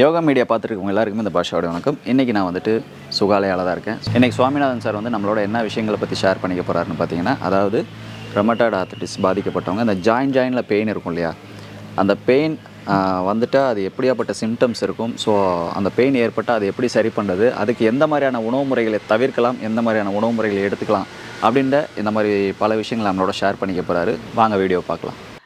Yoga media பார்த்துருக்கவங்க எல்லாருக்குமே இந்த பாஷாவோட வணக்கம். இன்றைக்கி நான் வந்துட்டு சுகாலயாவில் தான் இருக்கேன். இன்றைக்கி சுவாமிநாதன் சார் வந்து நம்மளோட என்ன விஷயங்களை பற்றி ஷேர் பண்ணிக்க போகிறாருன்னு பார்த்தீங்கன்னா அதாவது ரொமட்டாய்டு ஆர்த்திட்டிஸ் பாதிக்கப்பட்டவங்க இந்த ஜாயின் ஜாயினில் பெயின் இருக்கும் இல்லையா? அந்த பெயின் வந்துட்டால் அது எப்படியாப்பட்ட சிம்டம்ஸ் இருக்கும்? ஸோ அந்த பெயின் ஏற்பட்டால் அது எப்படி சரி பண்ணுறது அதுக்கு எந்த மாதிரியான உணவு முறைகளை தவிர்க்கலாம்? எந்த மாதிரியான உணவு முறைகளை எடுத்துக்கலாம்? அப்படின்ற இந்த மாதிரி பல விஷயங்களை நம்மளோட ஷேர் பண்ணிக்க போகிறாரு வாங்க வீடியோ பார்க்கலாம்.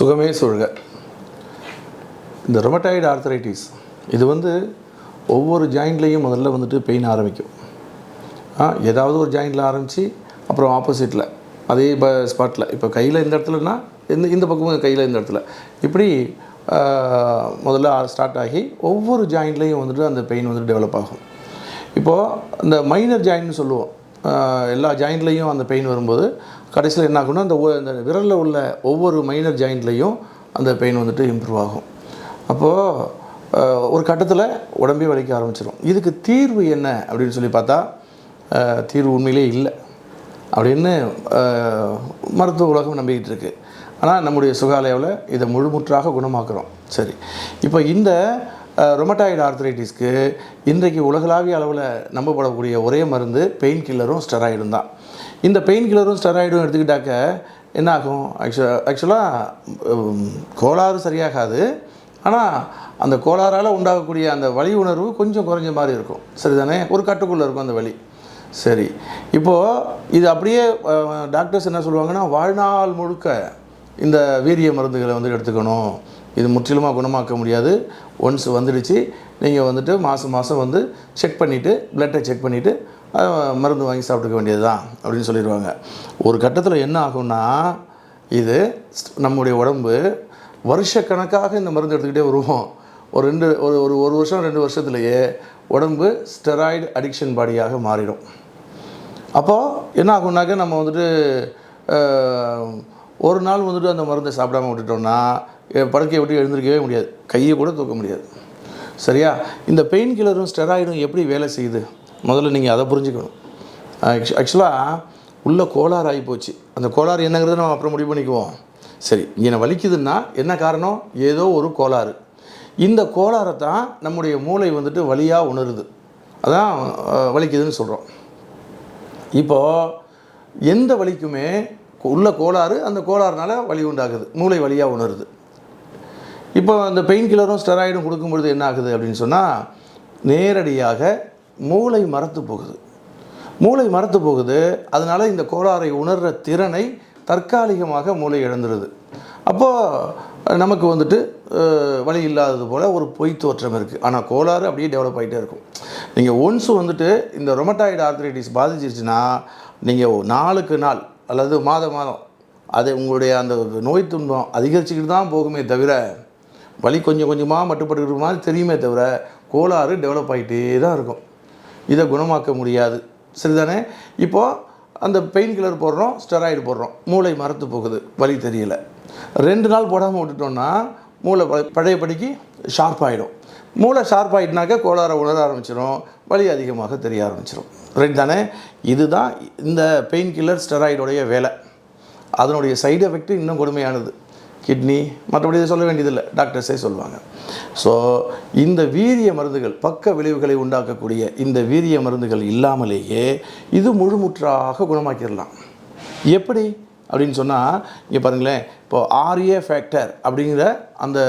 சுகமே சொல்க இந்த ரொமட்டாய்டு ஆர்த்தரைட்டிஸ் இது வந்து ஒவ்வொரு ஜாயிண்ட்லேயும் முதல்ல வந்துட்டு பெயின் ஆரம்பிக்கும். ஏதாவது ஒரு ஜாயிண்டில் ஆரம்பித்து அப்புறம் ஆப்போசிட்டில் அதே இப்போ ஸ்பாட்டில் இப்போ கையில் இந்த இடத்துலனா இந்த இந்த பக்கமும் கையில் இந்த இடத்துல. இப்படி முதல்ல ஸ்டார்ட் ஆகி ஒவ்வொரு ஜாயிண்ட்லேயும் வந்துட்டு அந்த பெயின் வந்துட்டு டெவலப் ஆகும். இப்போது இந்த மைனர் ஜாயின்னு சொல்லுவோம். எல்லா ஜாயிண்ட்லேயும் அந்த பெயின் வரும்போது கடைசியில் என்ன ஆகும்னா அந்த அந்த விரலில் உள்ள ஒவ்வொரு மைனர் ஜாயிண்ட்லேயும் அந்த பெயின் வந்துட்டு இம்ப்ரூவ் ஆகும். அப்போது ஒரு கட்டத்தில் உடம்பே வலிக்க ஆரம்பிச்சிடும் இதுக்கு தீர்வு என்ன அப்படின்னு சொல்லி பார்த்தா தீர்வு உண்மையிலே இல்லை அப்படின்னு மருத்துவ உலகம் நம்பிக்கிட்டு இருக்குது ஆனால் நம்முடைய சுகாலயாவில் இதை முழுமுற்றாக குணமாக்குறோம். சரி. இப்போ இந்த ரொமட்டாய்டு ஆர்த்தரைட்டிஸ்க்கு இன்றைக்கு உலகளாவிய அளவில் நம்பப்படக்கூடிய ஒரே மருந்து பெயின் கில்லரும் ஸ்டெராய்டும் தான். இந்த பெயின் கில்லரும் ஸ்டெராய்டும் எடுத்துக்கிட்டாக்க என்ன ஆகும் ஆக்சுவலாக ஆக்சுவலாக கோளாறு சரியாகாது. ஆனால் அந்த கோளாறால் உண்டாகக்கூடிய அந்த வலி உணர்வு கொஞ்சம் குறைஞ்ச மாதிரி இருக்கும். சரிதானே? ஒரு கட்டுக்குள்ளே இருக்கும் அந்த வலி. சரி. இப்போது இது அப்படியே டாக்டர்ஸ் என்ன சொல்லுவாங்கன்னா வாழ்நாள் முழுக்க இந்த வீரிய மருந்துகளை வந்து எடுத்துக்கணும். இது முற்றிலுமாக குணமாக்க முடியாது. ஒன்ஸ் வந்துடுச்சு நீங்கள் வந்துட்டு மாதம் மாதம் வந்து செக் பண்ணிவிட்டு பிளட்டை செக் பண்ணிவிட்டு மருந்து வாங்கி சாப்பிட்டுக்க வேண்டியது தான் அப்படின்னு சொல்லிடுவாங்க. ஒரு கட்டத்தில் என்ன ஆகும்னா இது நம்முடைய உடம்பு வருஷக்கணக்காக இந்த மருந்து எடுத்துக்கிட்டே வருவோம். ஒரு ரெண்டு ஒரு ஒரு ஒரு வருஷம் ரெண்டு வருஷத்துலேயே உடம்பு ஸ்டெராய்டு அடிக்ஷன் பாடியாக மாறிடும். அப்போது என்ன ஆகும்னாக்க நம்ம வந்துட்டு ஒரு நாள் வந்துட்டு அந்த மருந்தை சாப்பிடாம விட்டுட்டோம்னா படுக்கையை விட்டு எழுந்திருக்கவே முடியாது. கையை கூட தூக்க முடியாது. சரியா? இந்த பெயின் கில்லரும் ஸ்டெராய்டும் எப்படி வேலை செய்யுது? முதல்ல நீங்கள் அதை புரிஞ்சுக்கணும். ஆக்சுவலாக உள்ள கோளாறு ஆகி போச்சு. அந்த கோளாறு என்னங்கிறத நம்ம அப்புறம் முடிவு பண்ணிக்குவோம். சரி இங்கே வலிக்குதுன்னா என்ன காரணம்? ஏதோ ஒரு கோளாறு. இந்த கோளாறை தான் நம்முடைய மூளை வந்துட்டு வலியாக உணருது. அதான் வலிக்குதுன்னு சொல்கிறோம் இப்போது எந்த வலிக்குமே உள்ள கோளாறு அந்த கோளாறுனால வலி உண்டாகுது. மூளை வழியாக உணருது. இப்போ அந்த பெயின் கில்லரும் ஸ்டெராய்டும் கொடுக்கும்பொழுது என்ன ஆகுது அப்படின்னு சொன்னால் நேரடியாக மூளை மறத்து போகுது. மூளை மறத்து போகுது அதனால் இந்த கோளாறை உணர்கிற திறனை தற்காலிகமாக மூளை இழந்துடுது அப்போது நமக்கு வந்துட்டு வழி இல்லாதது போல் ஒரு பொய் தோற்றம் இருக்குது ஆனால் கோளாறு அப்படியே டெவலப் ஆகிட்டே இருக்கும். நீங்கள் ஒன்ஸ் வந்துட்டு இந்த ரொமட்டாய்டு ஆர்த்ரைட்டிஸ் பாதிச்சிருச்சுன்னா நீங்கள் நாளுக்கு நாள் அல்லது மாத மாதம் அது உங்களுடைய அந்த நோய் துன்பம் அதிகரிச்சுக்கிட்டு தான் போகுமே தவிர வலி கொஞ்சம் கொஞ்சமாக மட்டுப்படுகிற மாதிரி தெரியுமே தவிர கோளாறு டெவலப் ஆகிட்டே தான் இருக்கும். இதை குணமாக்க முடியாது. சரிதானே? இப்போது அந்த பெயின் கில்லர் போடுறோம் ஸ்டெராய்டு போடுறோம். மூளை மரத்து போகுது. வலி தெரியல. ரெண்டு நாள் போடாமல் விட்டுட்டோம்னா மூளை பழைய பழையபடிக்கு ஷார்ப் ஆகிடும் மூளை ஷார்ப் ஆகிட்டுனாக்கா கோளாறை உணர ஆரம்பிச்சிடும் வலி அதிகமாக தெரிய ஆரம்பிச்சிடும் ரைட் தானே? இதுதான் இந்த பெயின் கில்லர் ஸ்டெராய்டுடைய வேலை. அதனுடைய சைடு எஃபெக்ட் இன்னும் கொடுமையானது. கிட்னி மற்றபடி இதை சொல்ல வேண்டியதில்லை. டாக்டர்ஸே சொல்லுவாங்க. ஸோ இந்த வீரிய மருந்துகள் பக்க விளைவுகளை உண்டாக்கக்கூடிய இந்த வீரிய மருந்துகள் இல்லாமலேயே இது முழுமுற்றாக குணமாக்கிடலாம். எப்படி? அப்படின்னு சொன்னால் இங்கே பாருங்களேன் இப்போது ஆர்ஏ ஃபேக்டர் அப்படிங்கிற அந்த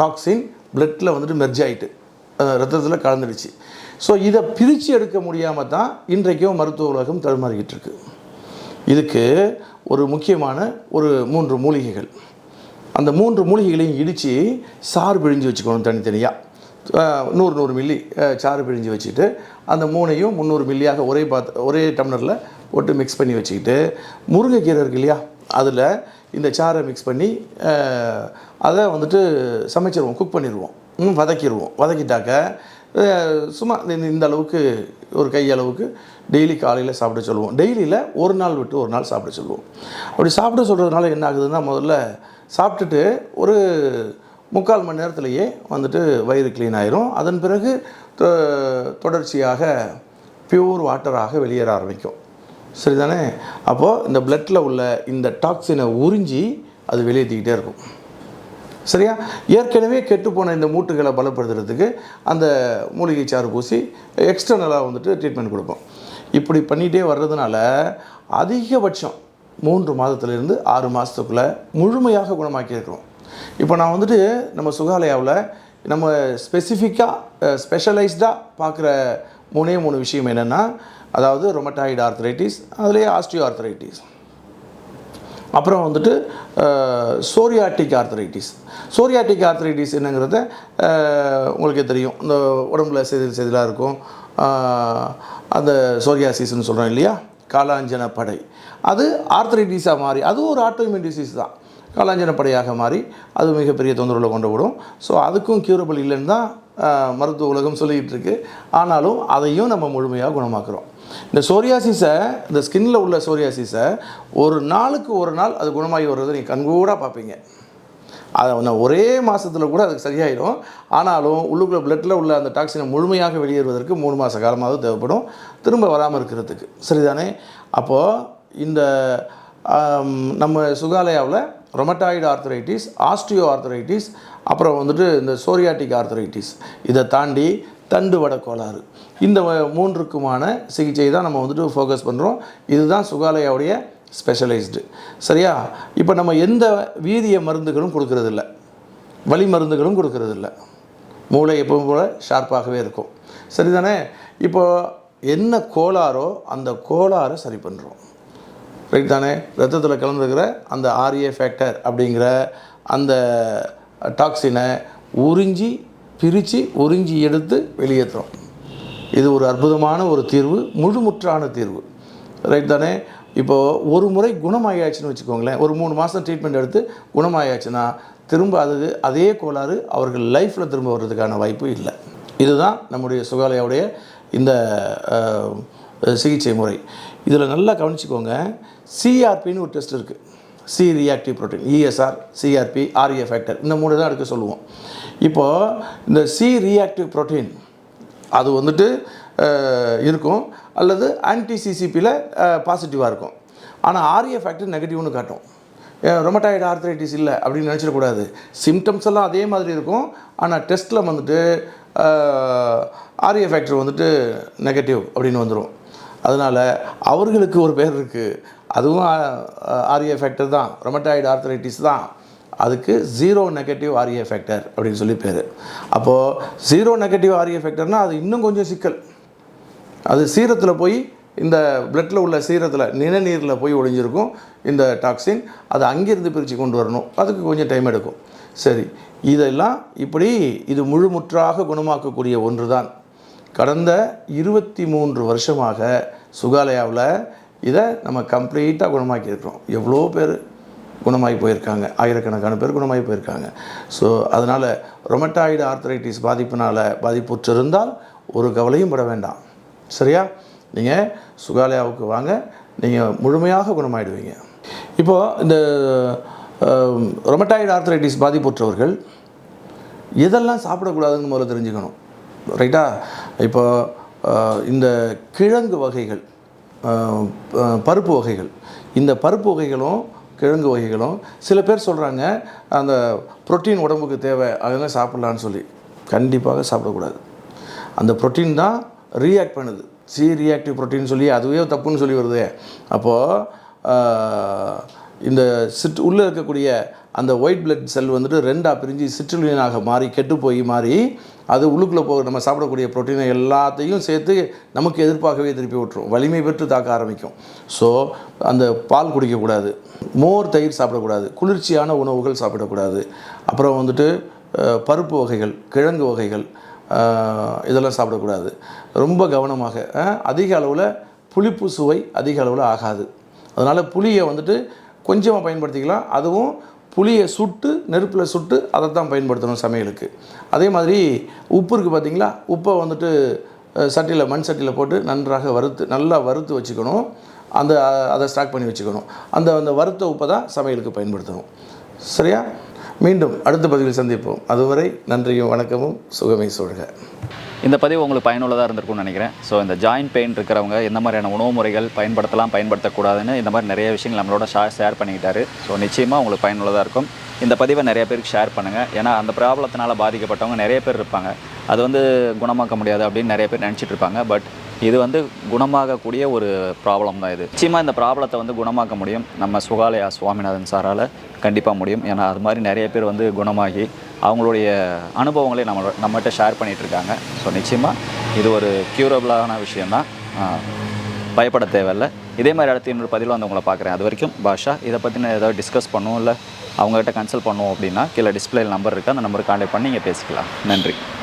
டாக்ஸின் பிளட்டில் வந்துட்டு மெர்ஜ் ஆயிட்டு ரத்தத்தில் கலந்துடுச்சு. ஸோ இதை பிரித்து எடுக்க முடியாமல் தான் இன்றைக்கும் மருத்துவ உலகம் தடுமாறிக்கிட்டு இதுக்கு ஒரு முக்கியமான ஒரு மூன்று மூலிகைகள். அந்த மூன்று மூலிகைகளையும் இடித்து சாறு பிழிஞ்சு வச்சுக்கணும் தனித்தனியாக நூறு நூறு மில்லி சாறு பிழிஞ்சு வச்சுட்டு அந்த மூணையும் முந்நூறு மில்லியாக ஒரே பாத் ஒரே டம்ளரில் போட்டு மிக்ஸ் பண்ணி வச்சுக்கிட்டு முருங்கைக்கீரை இருக்கு இல்லையா? அதில் இந்த சாரை மிக்ஸ் பண்ணி அதை வந்துட்டு சமைச்சிருவோம் குக் பண்ணிடுவோம் ம், வதக்கிடுவோம் வதக்கிட்டாக்க சும்மா இந்த- இந்த அளவுக்கு ஒரு கை அளவுக்கு டெய்லி காலையில் சாப்பிட சொல்லுவோம். டெய்லியில் ஒரு நாள் விட்டு ஒரு நாள் சாப்பிட சொல்லுவோம். அப்படி சாப்பிட சொல்கிறதுனால என்ன ஆகுதுன்னா முதல்ல சாப்பிட்டுட்டு ஒரு முக்கால் மணி நேரத்துலையே வந்துட்டு வயிறு க்ளீன் ஆயிரும். அதன் பிறகு தொ- தொடர்ச்சியாக பியூர் வாட்டராக வெளியேற ஆரம்பிக்கும். சரிதானே? அப்போது இந்த பிளட்டில் உள்ள இந்த டாக்ஸினை உறிஞ்சி அது வெளியேற்றிக்கிட்டே இருக்கும். சரியா? ஏற்கனவே கெட்டுப்போன இந்த மூட்டுகளை பலப்படுத்துறதுக்கு அந்த மூலிகை சாறு பூசி எக்ஸ்டர்னலாக வந்துட்டு ட்ரீட்மெண்ட் கொடுப்போம் இப்படி பண்ணிகிட்டே வர்றதுனால அதிகபட்சம் மூன்று மாதத்துலேருந்து ஆறு மாதத்துக்குள்ளே முழுமையாக குணமாக்கியிருக்கிறோம் இப்போ நான் வந்துட்டு நம்ம சுகாலயாவில் நம்ம ஸ்பெசிஃபிக்காக ஸ்பெஷலைஸ்டாக பார்க்குற மூணே மூணு விஷயம் என்னென்னா அதாவது ரொமட்டாய்டு ஆர்த்ரைட்டிஸ் அதுலேயே ஆஸ்டியோ ஆர்த்ரைட்டிஸ் அப்புறம் வந்துட்டு சோரியாட்டிக் ஆர்த்தரைட்டிஸ் சோரியாட்டிக் ஆர்த்தரைட்டிஸ் என்னங்கிறத உங்களுக்கே தெரியும். இந்த உடம்புல செதில் செதிலாக இருக்கும். அஹ், அந்த சோரியாசிஸ்னு சொல்கிறோம் இல்லையா? காலாஞ்சன படை. அது ஆர்த்தரைட்டிஸாக மாறி அது ஒரு ஆட்டோமின் டிசீஸ் தான். காலாஞ்சன படையாக மாறி அது மிகப்பெரிய தொந்தரவில் கொண்டு விடும் ஸோ அதுக்கும் க்யூரபிள் இல்லைன்னு தான் மருத்துவ உலகம் சொல்லிக்கிட்டு இருக்கு ஆனாலும் அதையும் நம்ம முழுமையாக குணமாக்குறோம். இந்த சோரியாசிஸை இந்த ஸ்கின்ல உள்ள சோரியாசிஸை ஒரு நாளுக்கு ஒரு நாள் அது குணமாகி வர்றதை நீங்கள் கண்கூடாக பார்ப்பீங்க. அதை நான் ஒரே மாதத்தில் கூட அதுக்கு சரியாயிடும். ஆனாலும் உள்ளுக்குள்ள பிளட்டில் உள்ள அந்த டாக்ஸினை முழுமையாக வெளியேறுவதற்கு மூணு மாத காலமாவது தேவைப்படும். திரும்ப வராமல் இருக்கிறதுக்கு. சரிதானே? அப்போது இந்த நம்ம சுகாலயாவில் ரொமட்டாய்டு ஆர்த்தரைட்டிஸ் ஆஸ்டியோ ஆர்த்தரைட்டிஸ் அப்புறம் வந்துட்டு இந்த சோரியாட்டிக் ஆர்த்தரைட்டிஸ் இதை தாண்டி தண்டு வட கோளாறு. இந்த வ- மூன்றுக்குமான சிகிச்சை தான் நம்ம வந்துட்டு ஃபோக்கஸ் பண்ணுறோம் இதுதான் சுகாலயாவுடைய ஸ்பெஷலைஸ்டு சரியா? இப்போ நம்ம எந்த வீரிய மருந்துகளும் கொடுக்கறதில்ல. வலி மருந்துகளும் கொடுக்கறதில்ல. மூளை எப்பவும் போல் ஷார்ப்பாகவே இருக்கும். சரிதானே? இப்போ என்ன கோளாறோ அந்த கோளாறை சரி பண்ணுறோம் ரைட் தானே ரத்தத்தில் கலந்துருக்கிற அந்த ஆர்ஏ ஃபேக்டர் அப்படிங்கிற அந்த டாக்ஸினை உறிஞ்சி பிரித்து உறிஞ்சி எடுத்து வெளியேற்றுறோம் இது ஒரு அற்புதமான ஒரு தீர்வு முழுமுற்றான தீர்வு. ரைட் தானே? இப்போது ஒரு முறை குணமாயாச்சுன்னு வச்சுக்கோங்களேன். ஒரு மூணு மாதம் ட்ரீட்மெண்ட் எடுத்து குணமாயாச்சுன்னா திரும்ப அது அதே கோளாறு அவர்கள் லைஃப்பில் திரும்ப வர்றதுக்கான வாய்ப்பு இல்லை. இதுதான் நம்முடைய சுகாலயாவுடைய இந்த சிகிச்சை முறை. இதில் நல்லா கவனிச்சுக்கோங்க. சிஆர்பின்னு ஒரு டெஸ்ட் இருக்குது C reactive protein ESR CRP RA factor இந்த மூணு தான் எடுக்க சொல்லுவோம். இப்போது இந்த சி ரியாக்டிவ் ப்ரோட்டீன் அது வந்துட்டு இருக்கும். அல்லது ஆன்டிசிசிபியில் பாசிட்டிவாக இருக்கும். ஆனால் ஆர்ஏ ஃபேக்டர் நெகட்டிவ்னு காட்டும். ரொமட்டாய்டு ஆர்த்ரைட்டிஸ் இல்லை அப்படின்னு நினச்சிடக்கூடாது சிம்டம்ஸ் எல்லாம் அதே மாதிரி இருக்கும். ஆனால் டெஸ்ட்டில் வந்துட்டு ஆர்ஏ ஃபேக்டர் வந்துட்டு நெகட்டிவ் அப்படின்னு வந்துடும் அதனால் அவர்களுக்கு ஒரு பேர் இருக்குது அதுவும் ஆர்ஏ ஃபேக்டர் தான். ரொமட்டாய்டு ஆர்த்தரைட்டிஸ் தான். அதுக்கு ஜீரோ நெகட்டிவ் ஆர்ஏ ஃபேக்டர் அப்படின்னு சொல்லி பேர். அப்போது ஜீரோ நெகட்டிவ் ஆர்ஏ ஃபேக்டர்னால் அது இன்னும் கொஞ்சம் சிக்கல். அது சீரத்தில் போய் இந்த பிளட்டில் உள்ள சீரத்தில் நிணநீரில் போய் ஒளிஞ்சிருக்கும் இந்த டாக்ஸின் அதை அங்கேருந்து பிரித்து கொண்டு வரணும். அதுக்கு கொஞ்சம் டைம் எடுக்கும். சரி இதெல்லாம் இப்படி இது முழுமுற்றாக குணமாக்கக்கூடிய ஒன்று தான் கடந்த இருபத்தி மூன்று வருஷமாக சுகாலயாவில் இதை நம்ம கம்ப்ளீட்டாக குணமாக்கி இருக்கிறோம் எவ்வளோ பேர் குணமாகி போயிருக்காங்க? ஆயிரக்கணக்கான பேர் குணமாகி போயிருக்காங்க. ஸோ அதனால் ரொமட்டாய்டு ஆர்த்தரைட்டிஸ் பாதிப்பினால் பாதிப்புற்றிருந்தால் ஒரு கவலையும் பட வேண்டாம். சரியா? நீங்கள் சுகாலயாவுக்கு வாங்க. நீங்கள் முழுமையாக குணமாயிடுவீங்க. இப்போது இந்த ரொமட்டாய்டு ஆர்த்தரைட்டிஸ் பாதிப்புற்றவர்கள் எதெல்லாம் சாப்பிடக்கூடாதுன்னு முதல்ல தெரிஞ்சுக்கணும். ரைட்டா இப்போ இந்த கிழங்கு வகைகள். பருப்பு வகைகள். இந்த பருப்பு வகைகளும் கிழங்கு வகைகளும் சில பேர் சொல்கிறாங்க அந்த புரோட்டீன் உடம்புக்கு தேவை அதெல்லாம் சாப்பிட்லான்னு சொல்லி. கண்டிப்பாக சாப்பிடக்கூடாது. அந்த புரோட்டீன் தான் ரியாக்ட் பண்ணுது. சி ரியாக்டிவ் ப்ரோட்டீன் சொல்லி அதுவே தப்புன்னு சொல்லி வருது. அப்போது இந்த சிட் உள்ளே இருக்கக்கூடிய அந்த ஒயிட் பிளட் செல் வந்துட்டு ரெண்டாக பிரிஞ்சு சிற்றுலினாக மாறி கெட்டு போய் மாறி அது உள்ளுக்குள்ளே போக நம்ம சாப்பிடக்கூடிய புரோட்டீனை எல்லாத்தையும் சேர்த்து நமக்கு எதிர்ப்பாகவே திருப்பி விட்டுரும் வலிமை பெற்று தாக்க ஆரம்பிக்கும். ஸோ அந்த பால் குடிக்கக்கூடாது. மோர் தயிர் சாப்பிடக்கூடாது. குளிர்ச்சியான உணவுகள் சாப்பிடக்கூடாது. அப்புறம் வந்துட்டு பருப்பு வகைகள் கிழங்கு வகைகள் இதெல்லாம் சாப்பிடக்கூடாது. ரொம்ப கவனமாக அதிக அளவில் புளிப்பு சுவை அதிக அளவில் ஆகாது. அதனால் புளியை வந்துட்டு கொஞ்சமாக பயன்படுத்திக்கலாம். அதுவும் புளியை சுட்டு நெருப்பில் சுட்டு அதை தான் பயன்படுத்தணும் சமையலுக்கு. அதே மாதிரி உப்பு இருக்குது பார்த்தீங்களா? உப்பை வந்துட்டு சட்டியில் மண் சட்டியில் போட்டு நன்றாக வறுத்து நல்லா வறுத்து வச்சுக்கணும். அந்த அதை ஸ்டாக் பண்ணி வச்சுக்கணும். அந்த அந்த வறுத்த உப்பை தான் சமையலுக்கு பயன்படுத்தணும். சரியா? மீண்டும் அடுத்த பதிவில் சந்திப்போம். அதுவரை நன்றியும் வணக்கமும் சுகமே சொல்க இந்த பதிவு உங்களுக்கு பயனுள்ளதாக இருந்திருக்கும்னு நினைக்கிறேன். ஸோ இந்த ஜாயின்ட் பெயின் இருக்கிறவங்க எந்த மாதிரியான உணவு முறைகள் பயன்படுத்தலாம் பயன்படுத்தக்கூடாதுன்னு இந்த மாதிரி நிறைய விஷயங்கள் நம்மளோட ஷேர் ஷேர் பண்ணிக்கிட்டாரு. ஸோ நிச்சயமாக உங்களுக்கு பயனுள்ளதாக இருக்கும். இந்த பதிவை நிறைய பேருக்கு ஷேர் பண்ணுங்கள் ஏன்னா அந்த ப்ராப்ளத்தினால பாதிக்கப்பட்டவங்க நிறைய பேர் இருப்பாங்க. அது வந்து குணமாக்க முடியாது அப்படின்னு நிறைய பேர் நினச்சிட்டு இருப்பாங்க. பட் இது வந்து குணமாகக்கூடிய ஒரு ப்ராப்ளம் தான் இது. நிச்சயமாக இந்த ப்ராப்ளத்தை வந்து குணமாக்க முடியும். நம்ம சுகாலயா சுவாமிநாதன் சாரால் கண்டிப்பாக முடியும். ஏன்னா அது மாதிரி நிறைய பேர் வந்து குணமாகி அவங்களுடைய அனுபவங்களை நம்ம நம்மகிட்ட ஷேர் பண்ணிகிட்ருக்காங்க ஸோ நிச்சயமாக இது ஒரு க்யூரபிளான விஷயந்தான் பயப்பட தேவையில்ல. இதே மாதிரி அடுத்து இன்னொரு பதிவில் வந்து உங்களை பார்க்குறேன். அது வரைக்கும் பாஷா இதை பற்றின ஏதாவது டிஸ்கஸ் பண்ணுவோம் இல்லை அவங்ககிட்ட கன்சல்ட் பண்ணுவோம் அப்படின்னா கீழே டிஸ்பிளேயில் நம்பர் இருக்குது அந்த நம்பருக்கு கான்டாக்ட் பண்ணி நீங்கள் பேசிக்கலாம். நன்றி.